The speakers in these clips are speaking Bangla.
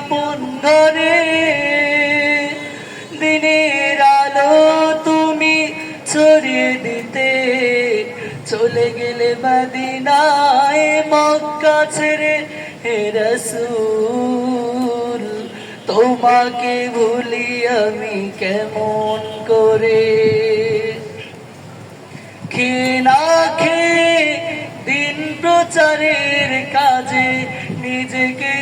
ঘরে দিনের আলো তুমি ছড়িয়ে দিতে চলে গেলে মদিনায় মক্কা ছেড়ে হে রসূল, তোমাকে ভুলি আমি কেমন করে? খেয়ে না খেয়ে দিন প্রচারের কাজে নিজেকে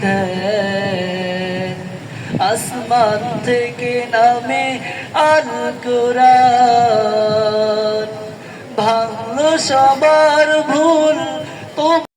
ধ্যান আসমান থেকে নামে আল কোরআন ভাঙলো তো